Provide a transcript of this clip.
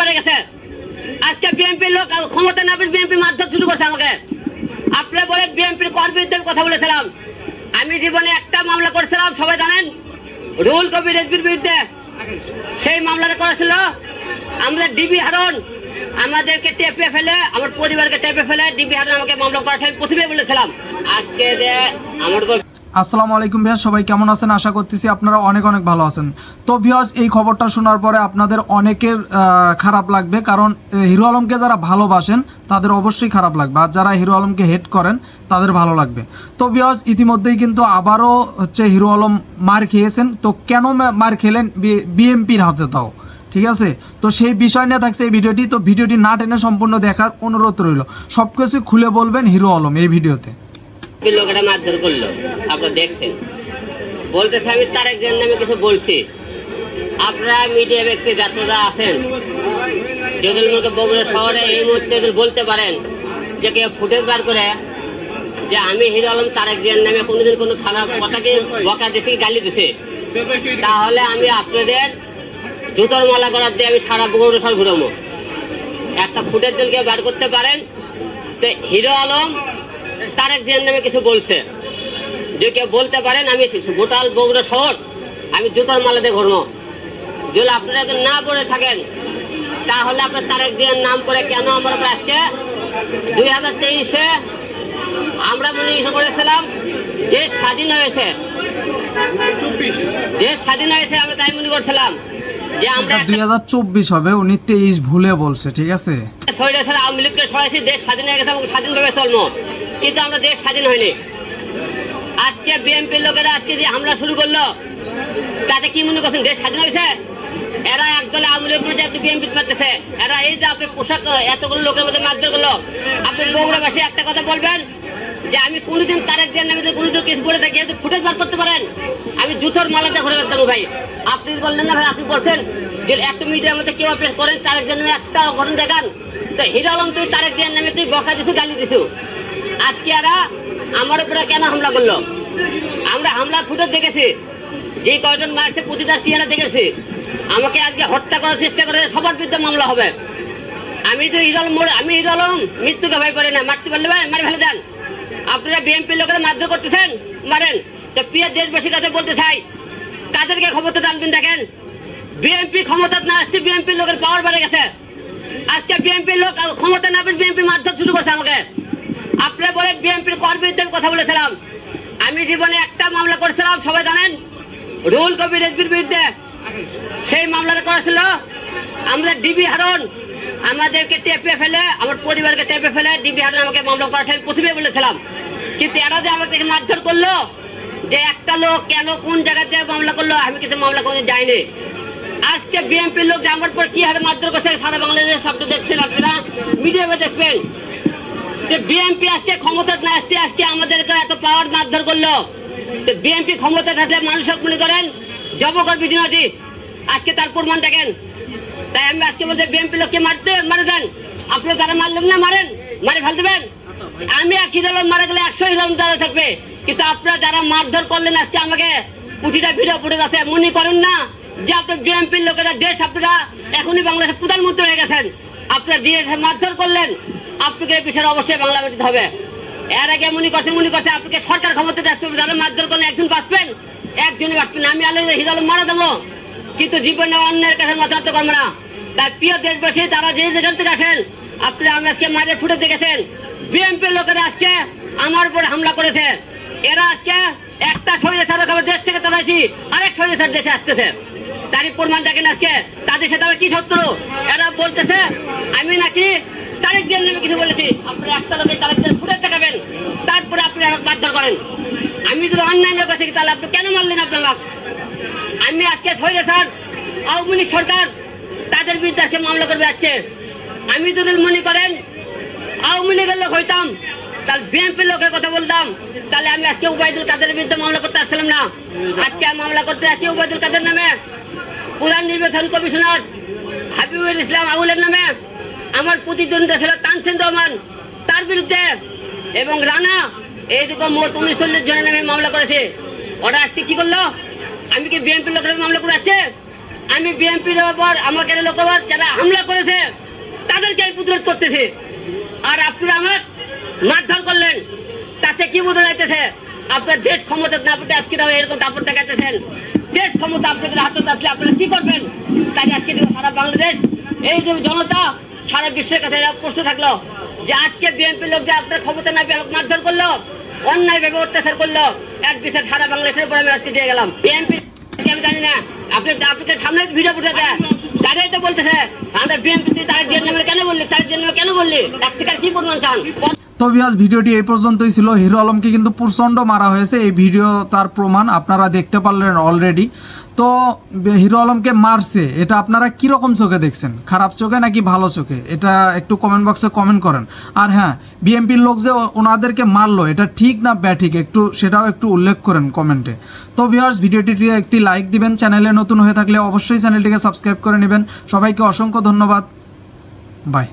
বেড়ে গেছে। আজকে বিএনপির লোক ক্ষমতা না বিএনপি মারধর শুরু করছে আমাকে। আপনি বলে বিএনপির কর বিরুদ্ধে কথা বলেছিলাম। আমি জীবনে একটা মামলা করেছিলাম, সবাই জানেন? রুল কবির রেজবির বিরুদ্ধে। সেই মামলাটা করেছিল আমরা ডিবি হারন, আমাদেরকে টেপে ফেলে, আমার পরিবারকে টেপে ফেলে ডিবি হারন আমাকে মামলা করেছে আমি প্রথমে বলেছিলাম। আজকে আমার আসসালামু আলাইকুম ভাইয়া সবাই কেমন আছেন? আশা করতেছি আপনারা অনেক অনেক ভালো আছেন। তো ভিউয়ার্স, এই খবরটা শোনার পরে আপনাদের অনেকের খারাপ লাগবে, কারণ হিরো আলমকে যারা ভালোবাসেন, তাদের অবশ্যই খারাপ লাগবে। আর যারা হিরো আলমকে হেট করেন, তাদের ভালো লাগবে। তো ভিউয়ার্স, ইতিমধ্যেই কিন্তু আবারও হচ্ছে হিরো আলম মার খেয়েছেন। তো কেন মার খেলেন বিএমপির হাতে তাও? ঠিক আছে? তো সেই বিষয় নিয়ে থাকছে এই ভিডিওটি। তো ভিডিওটি না টেনে সম্পূর্ণ দেখার অনুরোধ রইল। সব কিছু খুলে বলবেন হিরো আলম এই ভিডিওতে। লোকেরা মারধর করল। আপনারা দেখছেন। বলতেছে, আমি তার একজন নামে কিছু বলছি। আপনারা মিডিয়া ব্যক্তি যাত্রীরা আছেন, যদি মুখে বগুড়া শহরে এই মুহূর্তে যদি বলতে পারেন যে কেউ ফুটেজ বার করে যে আমি হিরো আলম তারেক জিয়ার নামে কোনোদিন কোনো খারাপ কথাকে বকা দিছি, গালি দিছে, তাহলে আমি আপনাদের জুতোর মালা করার দিয়ে আমি সারা বগুড়া শহর ঘুরাবো। একটা যদি কেউ বার করতে পারেন, তো হিরো আলম তারেক জিয়ার নামে কিছু বলছে। যে কেউ বলতে পারেন আমি গোটাল বগুড়া শহর আমি জুতোর মালাতে ঘুরবো। যদি আপনারা না করে থাকেন তাহলে আপনার তারেক জিয়ার নাম করে কেন আমরা আজকে দুই হাজার তেইশে আমরা মনে করেছিলাম দেশ স্বাধীন হয়েছে। দেশ স্বাধীন হয়েছে আমরা তাই মনে করছিলাম যে আমরা দুই হাজার চব্বিশ হবে উনি তেইশ ভুলে বলছে ঠিক আছে? আওয়ামী লীগকে সরাইছি দেশ স্বাধীন হয়ে গেছে এবং স্বাধীনভাবে চলবো। কিন্তু আমরা দেশ স্বাধীন হয়নি আজকে বিএনপির লোকেরা আজকে যে হামলা শুরু করল, তাতে কি মনে করছেন দেশ স্বাধীন হয়েছে এরা একদলে আওয়ামী লীগ মধ্যে একটু বিএনপি মারতেছে এরা এই যে আপনি পোশাক, এতগুলো লোকের মধ্যে মারধর করল, আপনি বগুড়াবাসী একটা কথা বলবেন? যে আমি কোনোদিন তারেক নামে যদি কোনোদিন কিছু বলে থাকি যদি ফুটেজ বার করতে পারেন? আমি জুতোর মালাতে ঘুরে বেড়াতাম ভাই। আপনি বললেন না ভাই, আপনি বলছেন যে এত মিডিয়ার মধ্যে কেউ আপনি করেন, তারেক নামে একটা ঘটনা দেখান? তো হিরো আলম, তুই তারেক জিয়ার নামে তুই বকা দিছু গালি দিছু আজকে এরা আমার উপরে কেন হামলা করল? আমরা হামলা ফুটেজ দেখেছি। যে কয়জন মারছে, প্রতিটা সিয়ারা দেখেছি। আমাকে আজকে হত্যা করার চেষ্টা করে সবার বিরুদ্ধে মামলা হবে। আমি তো হিরল মোড় আমি হিরলম মৃত্যুকে ভয় করে না। মারতে পারলে ভাই, মারি ফেলে দেন। আপনারা বিএনপির লোকেরা মারধর করতেছেন? মারেন। তো প্রিয় দেশবাসীর কাছে বলতে চাই, কাদেরকে ক্ষমতা টানবেন দেখেন। বিএনপি ক্ষমতা না আসতে বিএনপির লোকের পাওয়ার বেড়ে গেছে। আজকে বিএনপির লোক, ক্ষমতা না পেয়ে বিএনপি মারধর শুরু করছে আমাকে। আপনারা বলে বিএনপির কর বিরুদ্ধে আমি কথা বলেছিলাম। আমি জীবনে একটা মামলা করেছিলাম, সবাই জানেন? রুল কবির রেজবির বিরুদ্ধে সেই মামলাটা করেছিল আমরা ডিবি হারন আমাদেরকে টেপে ফেলে, আমার পরিবারকে টেপে ফেলে ডিবি হারন আমাকে মামলা আমি প্রথমে বলেছিলাম। কিন্তু এরা যে আমাকে মারধর করল, যে একটা লোক কেন কোন জায়গাতে মামলা করল, আমি কিন্তু মামলা করে যাইনি। আজকে বিএনপির লোক আমার পর কি হারে মারধর করছে, সারা বাংলাদেশের সবটা দেখছেন আপনারা মিডিয়াতে দেখবেন। যে বিএনপি আজকে ক্ষমতা না আসতে আজকে আমাদেরকে এত পাওয়ার মারধর করল। তো বিএনপি ক্ষমতা থাকলে মানুষ মনে করেন জবকর বিধিনতি আজকে তার প্রমাণ দেখেন। তাই আমি আজকে বলতে বিএনপি লোককে মারতে, মারে দেন। আপনি তারা মারলেন না, মারেন, মারে ফেল দেবেন। আমি এক হিরো মারা গেলে একশো হিরো দাঁড়া থাকবে। কিন্তু আপনারা যারা মারধর করলেন আজকে আমাকে প্রতিটা ভিডিও পড়ে গেছে। মনে করেন না যে আপনার বিএনপির লোকেরা দেশ, আপনারা এখনই বাংলাদেশের প্রধানমন্ত্রী হয়ে গেছেন। আপনারা দিয়ে মারধর করলেন। আপনাকে বিষয়ে অবশ্যই বাংলা মাটিতে হবে। এর আগে মনে করছে মনে করছে, আপনাকে সরকার ক্ষমতা হবে যারা মারধর করলে একজন বাঁচবেন? একজনই বাঁচবেন আমি আলো হিরালো মারা দেবো কিন্তু জীবনে অন্যের কাছে মতামত করব না। তার প্রিয় দেশবাসী, তারা যে যেখান থেকে আসেন, আপনি আমরা আজকে মাঝে ফুটে দেখেছেন। বিএনপির লোকেরা আজকে আমার উপরে হামলা করেছে। এরা আজকে একটা ছাড়া খাবার দেশ থেকে তাড়াইছি, আরেক ছাড় দেশে আসতেছে। তারই প্রমাণ দেখেন আজকে। তাদের সাথে আবার কি শত্রু? এরা বলতেছে, আমি নাকি তারেক জিয়ার নামে কিছু বলেছি। আপনি একটা লোকে তারেক জিয়ার ফুটে দেখাবেন, তারপরে আপনি আমাকে মারধর করেন। আমি যদি অন্যান্য লোক আছি তাহলে আপনি কেন মারলেন আপনার আমি আজকে ছয় স্যার, আওয়ামী লীগ সরকার, তাদের বিরুদ্ধে আজকে মামলা করবে যাচ্ছে। আমি যদি মনে করেন, আওয়ামী লীগের লোক হইতাম, তাহলে বিএনপির লোকের কথা বলতাম, তাহলে আমি আজকে উবায়দুল কাদের বিরুদ্ধে মামলা করতে আসছিলাম না। আজকে মামলা করতে আসছি উবায়দুল কাদের নামে। প্রধান নির্বাচন কমিশনার হাবিবুল ইসলাম আউলের নামে। আমার প্রতিদ্বন্দ্বী ছিল তানসেন রহমান, তার বিরুদ্ধে। এবং রানা এইরকম মোট উনচল্লিশ জনের নামে মামলা করেছে। ওরা আজকে কি করল? আমি কি বিএনপির লোকের মামলা করে আছে আমি বিএনপির ওপর, আমাকে লোকবার যারা হামলা করেছে, তাদেরকে আমি প্রতিরোধ করতেছি। আর আপনারা আমার মারধর করলেন। তাতে কি বোঝা যাইতেছে? আপনার দেশ ক্ষমতা না পেতে আজকে এরকম দাপট দেখাইতেছেন। দেশ ক্ষমতা আপনাদের হাতে আসলে আপনারা কি করবেন? তাই আজকে সারা বাংলাদেশ। এই যে জনতা সারা বিশ্বের কাছে প্রশ্ন থাকল যে আজকে বিএনপির লোক যে আপনার ক্ষমতা না পেয়ে মারধর করল, অন্যায় ভাবে অত্যাচার করল, এক বিচার সারা বাংলাদেশের উপর আমি আজকে দিয়ে গেলাম। বিএনপি আমি জানি না। আপনি আপনাদের সামনে ভিডিও দেয় তারাই তো বলতেছে আমাদের বিএনপি তারা দিয়ে নেবে কেন বললি? তার দিয়ে নেবে কেন বললি? এক কি পরিমাণ চান? তো ভিউয়ার্স ভিডিওটি এই পর্যন্তই ছিল। হিরো আলমকে কিন্তু প্রচণ্ড মারা হয়েছে। এই ভিডিও তার প্রমাণ আপনারা দেখতে পারলেন অলরেডি তো হিরো আলমকে মারছে, এটা আপনারা কীরকম চোখে দেখছেন? খারাপ চোখে নাকি ভালো চোখে? এটা একটু কমেন্ট বক্সে কমেন্ট করেন। আর হ্যাঁ বিএমপির লোক যে ওনাদেরকে মারলো, এটা ঠিক না ব্যাঠিক একটু সেটাও একটু উল্লেখ করেন কমেন্টে তো ভিউয়ার্স ভিডিওটিতে একটি লাইক দিবেন চ্যানেলে নতুন হয়ে থাকলে অবশ্যই চ্যানেলটিকে সাবস্ক্রাইব করে নেবেন। সবাইকে অসংখ্য ধন্যবাদ। বাই